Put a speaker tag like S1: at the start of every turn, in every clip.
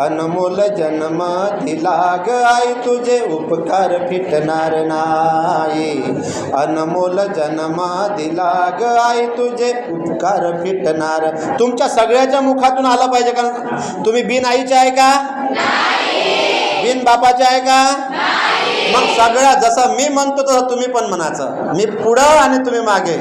S1: अनमोल जन्म दिला ग आई तुझे उपकार फिटणार नाही. अनमोल जन्म दिला ग आई तुझे उपकार फिटणार. तुमच्या सगळ्याच्या मुखातून आलं पाहिजे का? तुम्ही बिन आईचे आहे का? बिन बापाचे आहे का? मग सगळ्या जसं मी म्हणतो तसं तुम्ही पण म्हणायचं. मी पुढं आणि तुम्ही मागे.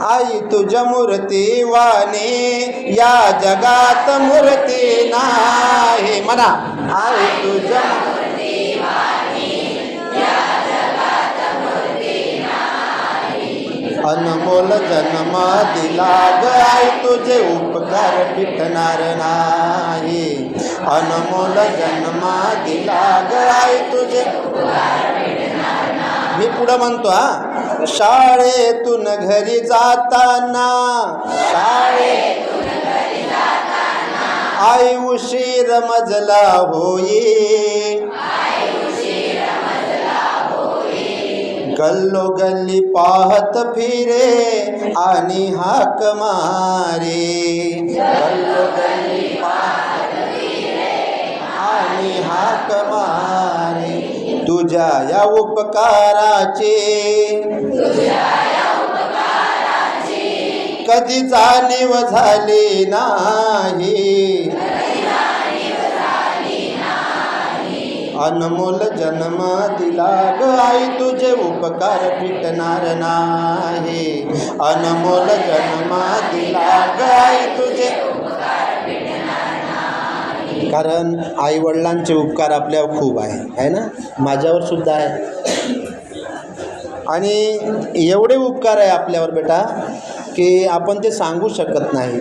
S1: आई तुझ्या मूर्ती वाणी या जगात मूर्ती नाही. म्हणा. आई तुझ्या अनमोल जन्म दिला ग. आई तुझे उपकार पिटणार नाही. अनमोल जन्मा दिला गाय तुझे. मी पुढं म्हणतो हा. शाळेतून घरी जाताना शाळेत आई उशीर मजला होई. गल्लो गल्ली पाहत फिरे आणि हाक मारे. या उपकाराचे. कधी जाणीव झाली नाही. अनमोल जन्म दिला ग आई तुझे उपकार फिटणार नाही. अनमोल जन्म दिला ग आई कारण आईवडिलांचे उपकार आपल्यावर खूप आहे. आहे ना? माझ्यावर सुद्धा आहे. आणि एवढे उपकार आहे आपल्यावर बेटा की आपण ते सांगू शकत नाही.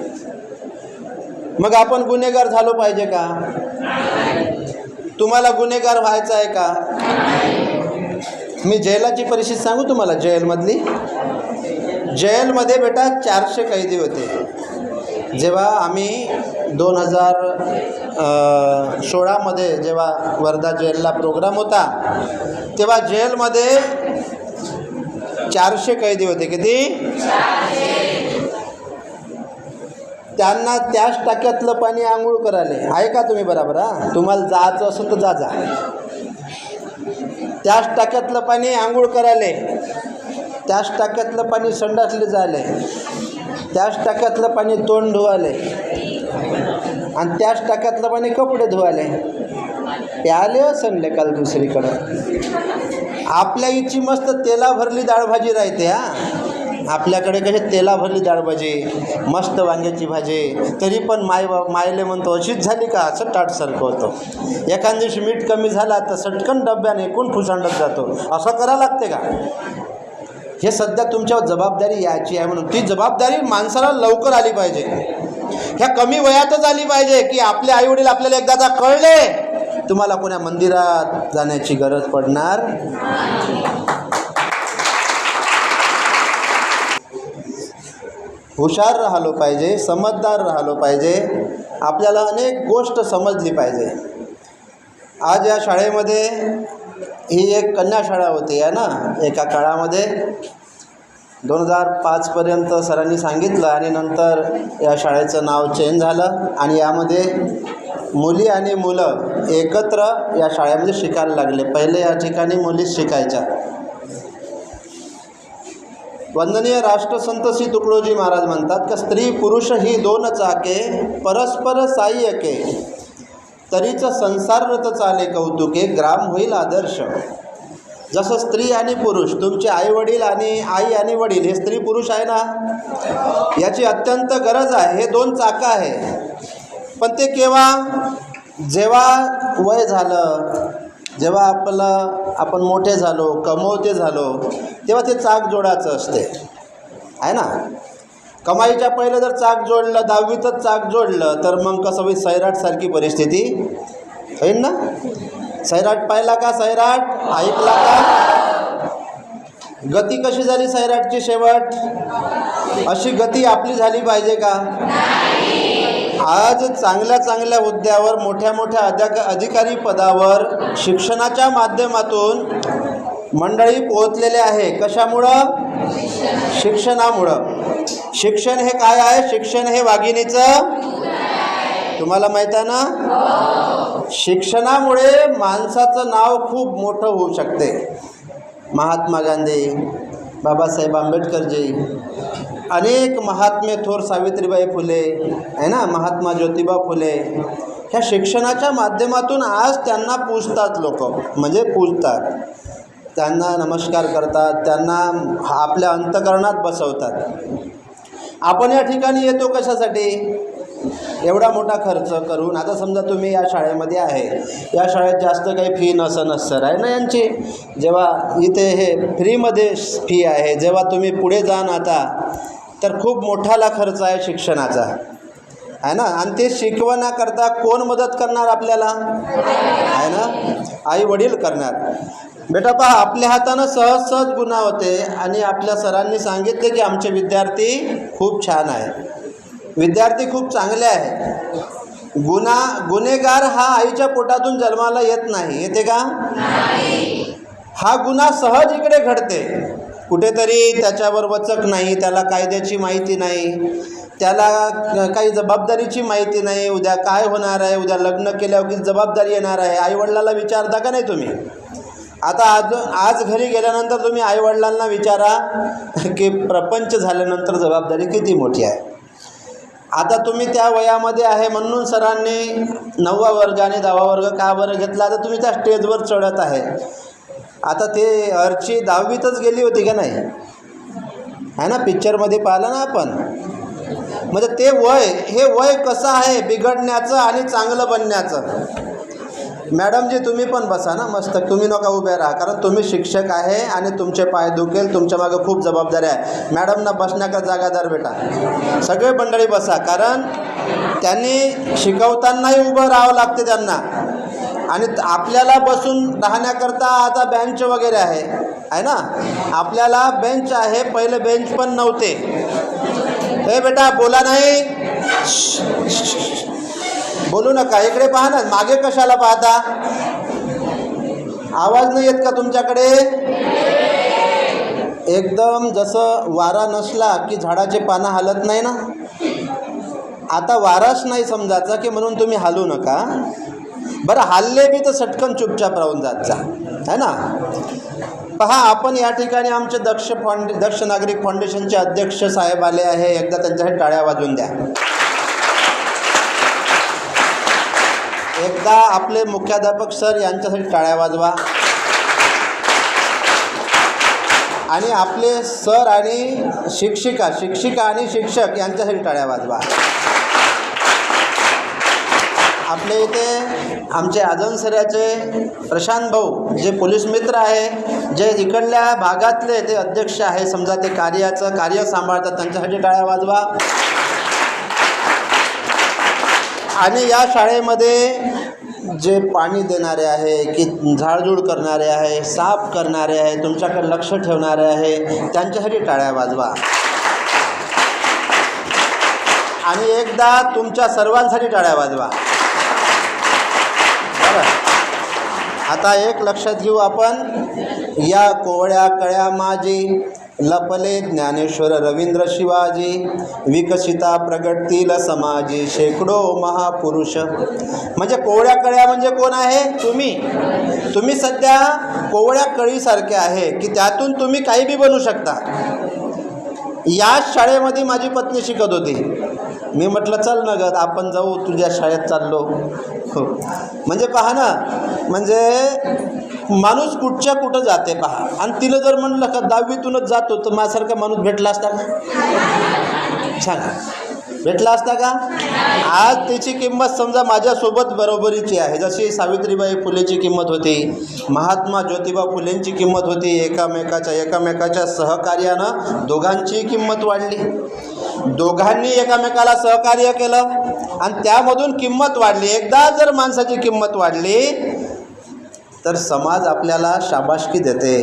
S1: मग आपण गुन्हेगार झालो पाहिजे का? तुम्हाला गुन्हेगार व्हायचं आहे का? मी जेलाची परिस्थिती सांगू तुम्हाला जेलमधली? जेलमध्ये बेटा चारशे कैदी होते. जेव्हा आम्ही दोन हजार सोळामध्ये जेव्हा वर्धा जेलला प्रोग्राम होता तेव्हा जेलमध्ये चारशे कैदी होते. किती? त्यांना त्याच टाक्यातलं पाणी आंघोळ करायले. आहे का तुम्ही बरोबर हा? तुम्हाला जायचं असेल तर जा जा. त्याच टाक्यातलं पाणी आंघोळ करायले. त्याच टाक्यातलं पाणी संडासले जायले. त्याच टाक्यातलं पाणी तोंड धुवाले आणि त्याच टाक्यातलं पाणी कपडे धुवायले. प्याले हो संध्याकाळ दुसरीकडं. आपल्या इची मस्त तेला भरली डाळभाजी राहते हा. आपल्याकडे कसे तेला भरली डाळभाजी मस्त वांग्याची भाजी तरी पण माय मायले म्हणतो अशीच झाली का? असं ताटसारखं होतं. एखाद दिवशी मीठ कमी झाला तर सटकन डब्याने कोण फुसांडत जातो. असं करा लागते का? हे सध्या तुमच्यावर जबाबदारी याची आहे म्हणून. ती जबाबदारी माणसाला लवकर आली पाहिजे. ह्या कमी वयातच आली पाहिजे की आपले आईवडील आपल्याला एकदाचा कळले तुम्हाला कोण्या मंदिरात जाण्याची गरज पडणार हुशार राहिलो पाहिजे समजदार राहिलो पाहिजे आपल्याला अनेक गोष्ट समजली पाहिजे. आज या शाळेमध्ये ही एक कन्याशाळा होती आहे ना? एका काळामध्ये दोन हजार पाचपर्यंत सरांनी सांगितलं आणि नंतर या शाळेचं नाव चेंज झालं आणि यामध्ये मुली आणि मुलं एकत्र या शाळेमध्ये शिकायला लागले. पहिले या ठिकाणी मुलीच शिकायच्या. वंदनीय राष्ट्रसंत श्री तुकडोजी महाराज म्हणतात का स्त्री पुरुष ही दोन चाके परस्पर साह्यके. तरीच संसाररत चाले कौतुके ग्राम होईल आदर्श. जसं स्त्री आणि पुरुष तुमचे आई वडील आणि आई आणि वडील हे स्त्री पुरुष आहे ना? याची अत्यंत गरज आहे. हे दोन चाकं आहे. पण ते केव्हा? जेव्हा वय झालं जेव्हा आपलं आपण मोठे झालो कमवते झालो तेव्हा ते चाक जोडायचं असते. आहे ना? कमाईच्या पहिलं जर चाक जोडलं दहावीतच चाक जोडलं तर मग कसं होईल? सैराटसारखी परिस्थिती होईल ना? सैराट पाहिला का सैराट ऐकला का? गती कशी झाली सैराटची शेवट? अशी गती आपली झाली पाहिजे का? आज चांगल्या चांगल्या हुद्द्यावर मोठ्या मोठ्या अध्या अधिकारी पदावर शिक्षणाच्या माध्यमातून मंडळी पोहोचलेले आहे. कशामुळं? शिक्षणामुळं. शिक्षण हे काय आहे? शिक्षण हे वाघिणीचं तुम्हाला माहीत आहे ना? शिक्षणामुळे माणसाचं नाव खूप मोठं होऊ शकते. महात्मा गांधी बाबासाहेब आंबेडकरजी अनेक महात्मे थोर सावित्रीबाई फुले आहे ना? महात्मा ज्योतिबा फुले. ह्या शिक्षणाच्या माध्यमातून आज त्यांना पूजतात लोक. म्हणजे पूजतात. त्यांना नमस्कार करतात. त्यांना आपल्या अंतकरणात बसवतात. आपण या ठिकाणी येतो कशासाठी? एवढा मोठा खर्च करून आता समजा तुम्ही या शाळेमध्ये आहे या शाळेत जास्त काही फी नसं नसर आहे ना यांची? जेव्हा इथे हे फ्रीमध्ये फी आहे जेव्हा तुम्ही पुढे जाण आता तर खूप मोठाला खर्च आहे शिक्षणाचा. आहे ना? आणि ते शिकवण्याकरता कोण मदत करणार आपल्याला? आहे ना? आई वडील करणार. बेटा पहा आपल्या हातानं सहज सहज गुन्हा होते आणि आपल्या सरांनी सांगितले की आमचे विद्यार्थी खूप छान आहे विद्यार्थी खूप चांगले आहे गुन्हा गुन्हेगार हा आईच्या पोटातून जन्माला येत नाही. येते का? हा गुन्हा सहज इकडे घडते. कुठेतरी त्याच्यावर वचक नाही त्याला कायद्याची माहिती नाही त्याला काही जबाबदारीची माहिती नाही उद्या काय होणार आहे उद्या लग्न केल्यावर की जबाबदारी येणार आहे आईवडिलाला विचारता का नाही तुम्ही? आता आज आज घरी गेल्यानंतर तुम्ही आईवडिलांना विचारा की प्रपंच झाल्यानंतर जबाबदारी किती मोठी आहे? आता तुम्ही त्या वयामध्ये आहे म्हणून सरांनी नववा वर्ग आणि दहावा वर्ग का बरं घेतला? आता तुम्ही त्या स्टेजवर चढत आहे. आता ते अर्ची दहावीतच गेली होती का नाही? आहे ना? पिक्चरमध्ये पाहिलं ना आपण. म्हणजे ते वय हे वय कसं आहे बिघडण्याचं आणि चांगलं बनण्याचं? मॅडमजी तुम्ही पण बसा ना मस्त. तुम्ही नका उभे राहा कारण तुम्ही शिक्षक आहे आणि तुमचे पाय दुखेल तुमच्या मागं खूप जबाबदारी आहे. मॅडमना बसण्याचा जागादार बेटा. सगळे मंडळी बसा कारण त्यांनी शिकवतानाही उभं राहावं लागते त्यांना. आणि आपल्याला बसून राहण्याकरता आता बेंच वगैरे आहे आहे ना? आपल्याला बेंच आहे पहिले बेंच पण नव्हते. हे बेटा बोला नाही. बोलू नका इकडे पहा ना मागे कशाला पाहता? आवाज नाही येत का तुमच्याकडे? एकदम जसं वारा नसला की झाडाचे पानं हालत नाही ना? आता वाराच नाही समजायचा की म्हणून तुम्ही हालू नका. बरं हल्ले बी तर सटकन चुपचाप राहून जातचा है ना? पहा आपण या ठिकाणी आमचे दक्ष फाउंडे दक्ष नागरिक फाउंडेशनचे अध्यक्ष साहेब आले आहे. एकदा त्यांच्यासाठी टाळ्या वाजवून द्या. एकदा आपले मुख्याध्यापक सर यांच्यासाठी टाळ्या वाजवा. आणि आपले सर आणि शिक्षिका शिक्षिका आणि शिक्षक यांच्यासाठी टाळ्या वाजवा. आपल्या इथे आमचे आजनसऱ्याचे प्रशांत भाऊ जे पोलीस मित्र आहे जे इकडल्या भागातले ते अध्यक्ष आहे समजा ते कार्याचं कार्य सांभाळतात त्यांच्यासाठी टाळ्या वाजवा. आणि या शाळेमध्ये जे पाणी देणारे आहे की झाडझूड करणारे आहे साफ करणारे आहे तुमच्याकडे लक्ष ठेवणारे आहे त्यांच्यासाठी टाळ्या वाजवा. आणि एकदा तुमच्या सर्वांसाठी टाळ्या वाजवा. बरं. आता एक लक्षात घेऊ आपण. या कोवळ्या कळ्या माझी लपले ज्ञानेश्वर रवींद्र शिवाजी विकसिता प्रगटतील समाजी शेकडो महापुरुष. म्हणजे कोवळ्या कळ्या म्हणजे कोण आहे? तुम्ही. तुम्ही सध्या कोवळ्या कळीसारखे आहे की त्यातून तुम्ही काही बी बनू शकता. याच शाळेमध्ये माझी पत्नी शिकत होती. मी म्हटलं चल ना ग आपण जाऊ तुझ्या शाळेत चाललो. हो. म्हणजे पहा ना म्हणजे माणूस कुठच्या कुठं जाते पहा. आणि तिला जर म्हणलं का दहावीतूनच जातो तर माझ्यासारखा माणूस भेटला असता का? सांगा. भेटला असता का? आज त्याची किंमत समजा माझ्यासोबत बरोबरीची आहे. जशी सावित्रीबाई फुलेची किंमत होती महात्मा ज्योतिबा फुलेंची किंमत होती एकामेकाच्या एकामेकाच्या सहकार्यानं दोघांची किंमत वाढली. दोघांनी एकामेकाला सहकार्य केलं. आणि त्यामधून किंमत वाढली. एकदा जर माणसाची किंमत वाढली तर समाज आपल्याला शाबाशकी देते.